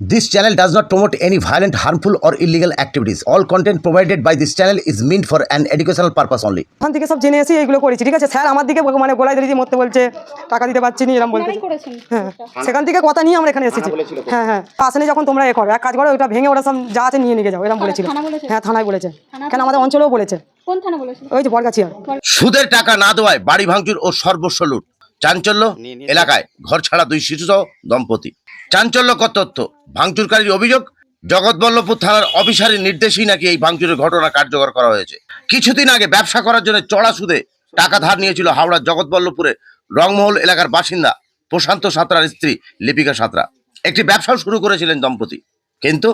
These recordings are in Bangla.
This channel does not promote any violent, harmful, or illegal activities. All content provided by this channel is meant for an educational purpose only. ওখান থেকে সব জেনে এসে এইগুলো করেছি ঠিক আছে? স্যার আমার দিকে মানে গোলায় দিয়ে মরতে বলছে টাকা দিতে পারছি না এরকম করেছেন। হ্যাঁ সেখান থেকে কথা নিয়ে আমরা এখানে এসেছি। হ্যাঁ হ্যাঁ। আসেনি যখন তোমরা এ করো এক কাজ করো ওটা ভেঙে ওরা সব যা আছে নিয়ে নিয়ে যাও এরকম বলেছিল। থানা বলেছে? হ্যাঁ থানায় বলেছে। কেন আমাদের অঞ্চলেও বলেছে। কোন থানা বলেছিল? ওই যে বরগাছিয়া সুদের টাকা না দেওয়ায় বাড়ি ভাঙচুর ও সর্বস্ব লুট। চাঞ্চল্য এলাকায় ঘর ছাড়া দুই শিশুসহ দম্পতি। চাঞ্চল্যকর তথ্য। ভাঙচুরকারীর অভিযোগ, জগৎবল্লভপুর থানার অফিসারের নির্দেশেই নাকি এই ভাঙচুরের ঘটনা কার্যকর করা হয়েছে। কিছুদিন আগে ব্যবসা করার জন্য চড়া সুদে টাকা ধার নিয়েছিল হাওড়ার জগৎবল্লভপুরে রংমহল এলাকার বাসিন্দা প্রশান্ত সাঁতরার স্ত্রী লিপিকা সাঁতরা। একটি ব্যবসাও শুরু করেছিলেন দম্পতি। কিন্তু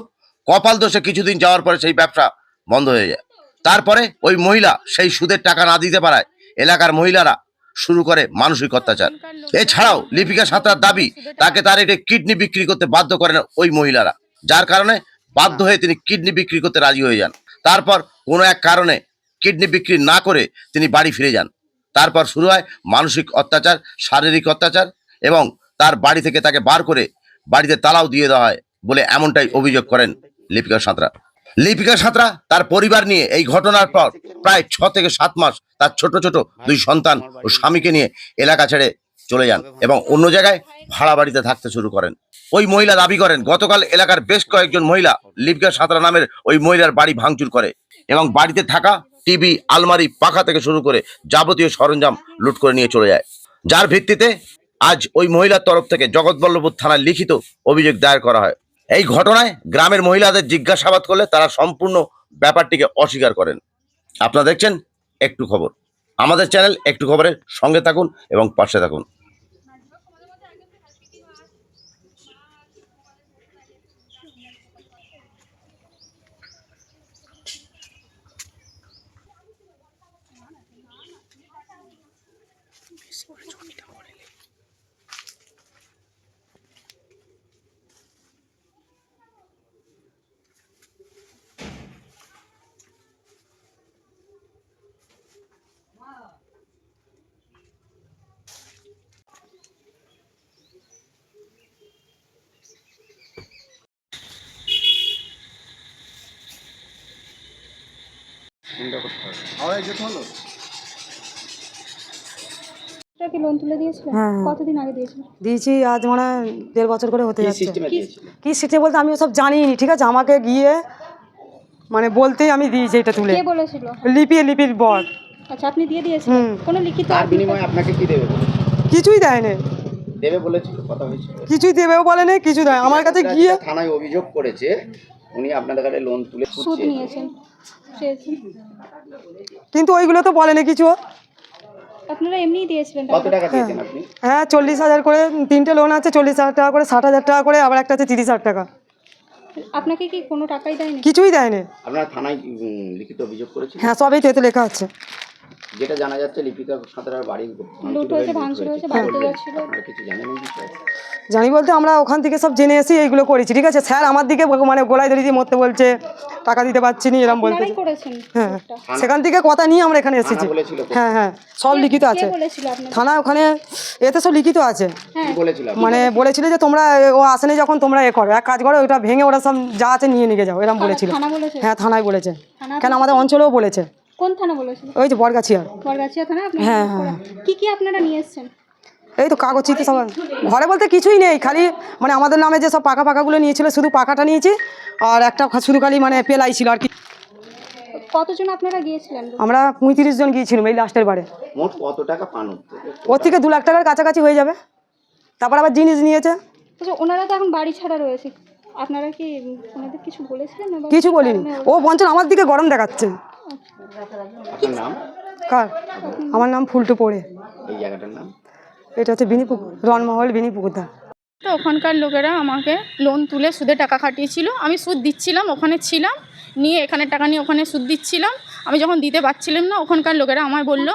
কপাল দোষে কিছুদিন যাওয়ার পরে সেই ব্যবসা বন্ধ হয়ে যায়। তারপরে ওই মহিলা সেই সুদের টাকা না দিতে পারায় এলাকার মহিলারা শুরু করে মানসিক অত্যাচার। এছাড়াও লিপিকা সাঁতরার দাবি তাকে তার একটি কিডনি বিক্রি করতে বাধ্য করেন ওই মহিলারা যার কারণে বাধ্য হয়ে তিনি কিডনি বিক্রি করতে রাজি হয়ে যান। তারপর কোনো এক কারণে কিডনি বিক্রি না করে তিনি বাড়ি ফিরে যান। তারপর শুরু হয় মানসিক অত্যাচার শারীরিক অত্যাচার এবং তার বাড়ি থেকে তাকে বার করে বাড়িতে তালাও দিয়ে দেওয়া হয় বলে এমনটাই অভিযোগ করেন লিপিকা সাঁতরা। লিপিকা সাঁতরা তার পরিবার নিয়ে এই ঘটনার পর প্রায় ছ থেকে সাত মাস তার ছোট ছোট দুই সন্তান ও স্বামীকে নিয়ে এলাকা ছেড়ে চলে যান এবং অন্য জায়গায় ভাড়া বাড়িতে থাকতে শুরু করেন। ওই মহিলা দাবি করেন, গতকাল এলাকার বেশ কয়েকজন মহিলা লিপিকা সাঁতরা নামের ওই মহিলার বাড়ি ভাঙচুর করে এবং বাড়িতে থাকা টিভি, আলমারি, পাখা থেকে শুরু করে যাবতীয় সরঞ্জাম লুট করে নিয়ে চলে যায়। যার ভিত্তিতে আজ ওই মহিলার তরফ থেকে জগৎবল্লভপুর থানায় লিখিত অভিযোগ দায়ের করা হয়। এই ঘটনায় গ্রামের মহিলাদের জিজ্ঞাসাবাদ করলে তারা সম্পূর্ণ ব্যাপারটিকে অস্বীকার করেন। আপনারা দেখছেন একটু খবর। আমাদের চ্যানেল একটু খবরের সঙ্গে থাকুন এবং পাশে থাকুন। এটা কি লোন তুলে দিয়েছিলেন হ্যাঁ। কতদিন আগে দিয়েছিলেন দিয়েছি আজ মানে দেড় বছর করে হতে যাচ্ছে। কি কি সিস্টেম বলতে আমি ওসব জানিনি ঠিক আছে? আমাকে গিয়ে মানে বলতেই আমি দিয়েছি এটা তুলে। কে বলেছিল? লিপি লিপির বর। আচ্ছা আপনি দিয়ে দিয়েছিলেন। কোনো লিখিত তার বিনিময়ে আপনাকে কি দেবে বলে? কিছুই দেয়নি। দেবে বলেছিল কথা হয়েছিল। কিছুই দেবেও বলেনি কিছু দেয় আমার কাছে গিয়ে থানায় অভিযোগ করেছে উনি আপনাদের কাছে লোন তুলে সুদ নিয়েছেন কিন্তু ওইগুলো তো বলেনি কিছু। আপনারা এমনি দিয়েছিলেন কত টাকা? টাকা দিয়েছেন আপনি? হ্যাঁ চল্লিশ হাজার করে তিনটে লোন আছে চল্লিশ হাজার টাকা করে ষাট হাজার টাকা করে আবার একটা আছে তিরিশ হাজার টাকা। আপনাকে কি কোনো টাকাই দেয়নি? কিছুই দেয়নি। আপনারা থানায় লিখিত অভিযোগ করেছেন? হ্যাঁ সবই তো এতে লেখা আছে। যেটা জানা যাচ্ছে লিপিকা সাঁতরার বাড়ি লুট হয়েছে ভাঙচুর হয়েছে। বাড়িতে যাচ্ছিল। আপনারা কিছু জানেন এই বিষয়ে জানি বলতে আমরা ওখান থেকে সব জেনে এসে এইগুলো করেছি ঠিক আছে? স্যার আমার দিকে মানে গোলায় ধরে দিয়ে মরতে বলছে টাকা দিতে পারছি না এরকম বলতে। আপনারাই করেছেন হ্যাঁ সেখান থেকে কথা নিয়ে আমরা এখানে এসেছি। বলেছিল তো? হ্যাঁ হ্যাঁ সব লিখিত কে আছে। বলেছিল থানা ওখানে এতে সব লিখিত আছে। হ্যাঁ। কি বলেছিল আপনি? মানে বলেছিল যে তোমরা ও আসেনি যখন তোমরা এ করো এক কাজ করো ওটা ভেঙে ওরা সব যা আছে নিয়ে নিয়ে যাও এরকম বলেছিল। থানা বলেছে? হ্যাঁ থানায় বলেছে। থানা কেন আমাদের অঞ্চলেও বলেছে। কোন থানা বলেছিল? ওই যে বরগাছিয়া বরগাছিয়া থানা? আপনি হ্যাঁ, করা- কি কি আপনারা নিয়ে এসেছেন? এই তো কাগজ চিঠি সব ঘরে বলতে কিছুই নেই খালি মানে আমাদের নামে যে সব পাকা পাকাগুলো নিয়েছিল শুধু পাকাটা নিয়েছি আর একটা শুধু খালি মানে পেলাই ছিল আর কি। কতজন আপনারা গিয়েছিলেন? আমরা পঁয়ত্রিশ জন গিয়েছিলাম এই লাস্টের বারে। মোট কত টাকা পান ওর থেকে দু লাখ টাকার কাছাকাছি হয়ে যাবে। তারপর আবার জিনিস নিয়েছে। আচ্ছা ওনারা তো এখন বাড়ি ছাড়া রয়েছে। আপনারা কি ওনাদের কিছু বলেছিলেন? কিছু বলিনি। ও বঞ্চন আমার দিকে গরম দেখাচ্ছে। নাম? কার? আমার নাম ফুলটু পড়ে। এই জায়গাটার নাম? এটা হচ্ছে বিনিপুকুর রনমহল বিনিপুকুরদা তো ওখানকার লোকেরা আমাকে লোন তুলে সুদে টাকা খাটিয়েছিল। আমি সুদ দিচ্ছিলাম ওখানে ছিলাম নিয়ে এখানে টাকা নিয়ে ওখানে সুদ দিচ্ছিলাম। আমি যখন দিতে পারছিলাম না ওখানকার লোকেরা আমায় বলল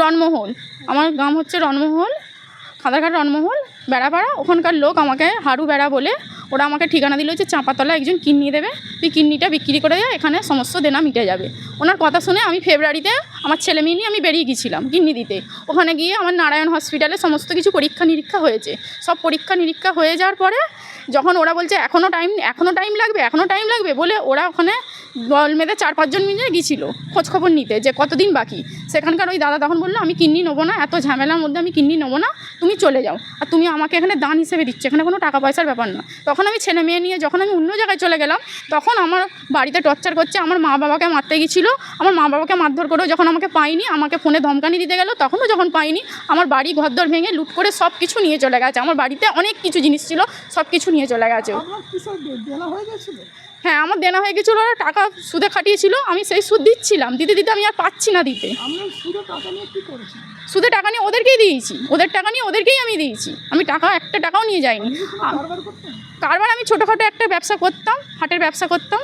রনমহল আমার গ্রাম হচ্ছে রনমহল খাদারঘাট রনমহল বেড়াপাড়া। ওখানকার লোক আমাকে হারু বেড়া বলে ওরা আমাকে ঠিকানা দিল যে চাঁপাতলা একজন কিডনি দেবে। তুই কিডনিটা বিক্রি করে এখানে সমস্ত দেনা মিটে যাবে। ওনার কথা শুনে আমি ফেব্রুয়ারিতে আমার ছেলে মেয়ে নিয়ে আমি বেরিয়ে গিয়েছিলাম কিডনি দিতে। ওখানে গিয়ে আমার নারায়ণ হসপিটালে সমস্ত কিছু পরীক্ষা নিরীক্ষা হয়েছে। সব পরীক্ষা নিরীক্ষা হয়ে যাওয়ার পরে যখন ওরা বলছে এখনও টাইম এখনও টাইম লাগবে এখনও টাইম লাগবে, বলে ওরা ওখানে দল মেয়েদে চার পাঁচজন মিলে গিয়েছিল খোঁজ খবর নিতে, যে কতদিন বাকি? সেখানকার ওই দাদা তখন বলল, আমি কিডনি নেব না, এত ঝামেলার মধ্যে আমি কিডনি নেব না, তুমি চলে যাও। আর তুমি আমাকে এখানে দান হিসেবে দিচ্ছ, এখানে কোনো টাকা পয়সার ব্যাপার না। তখন আমি ছেলে মেয়ে নিয়ে যখন আমি অন্য জায়গায় চলে গেলাম, তখন আমার বাড়িতে টর্চার করছে, আমার মা বাবাকে মারতে গেছিল, আমার মা বাবাকে মারধর করেও যখন আমাকে পাইনি আমাকে ফোনে ধমকানি দিতে গেল, তখনও যখন পাইনি আমার বাড়ি ঘরদর ভেঙে লুট করে সব কিছু নিয়ে চলে গেছে। আমার বাড়িতে অনেক কিছু জিনিস ছিল সব কিছু নিয়ে চলে গেছে। হ্যাঁ আমার দেনা হয়ে গেছিল ওরা টাকা সুদে খাটিয়েছিল আমি সেই সুদ দিচ্ছিলাম। দিতে দিতে আমি আর পাচ্ছি না দিতে। সুদে টাকা নিয়ে ওদেরকেই দিয়েছি। ওদের টাকা নিয়ে ওদেরকেই আমি দিয়েছি। আমি টাকা একটা টাকাও নিয়ে যাইনি। কারবার আমি ছোটোখাটো একটা ব্যবসা করতাম হাটের ব্যবসা করতাম।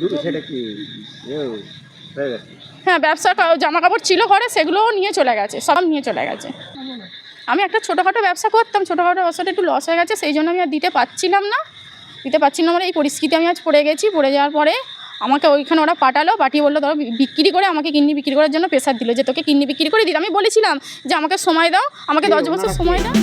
দুটো সেটা কি এ, হয়ে গেছে? হ্যাঁ ব্যবসা জামা কাপড় ছিল ঘরে সেগুলোও নিয়ে চলে গেছে সব নিয়ে চলে গেছে। আমি একটা ছোটোখাটো ব্যবসা করতাম ছোটোখাটো ব্যবসাটা একটু লস হয়ে গেছে সেই জন্য আমি আর দিতে পারছিলাম না। দিতে পারছি না মানে এই পরিস্থিতি আমি আজ পড়ে গেছি। পড়ে যাওয়ার পরে আমাকে ওইখানে ওরা পাঠালো পাঠিয়ে বলল ধরো বিক্রি করে আমাকে কিডনি বিক্রি করার জন্য প্রেশার দিল যে তোকে কিডনি বিক্রি করে দিতে আমি বলেছিলাম যে আমাকে সময় দাও আমাকে দশ বছর সময় দাও।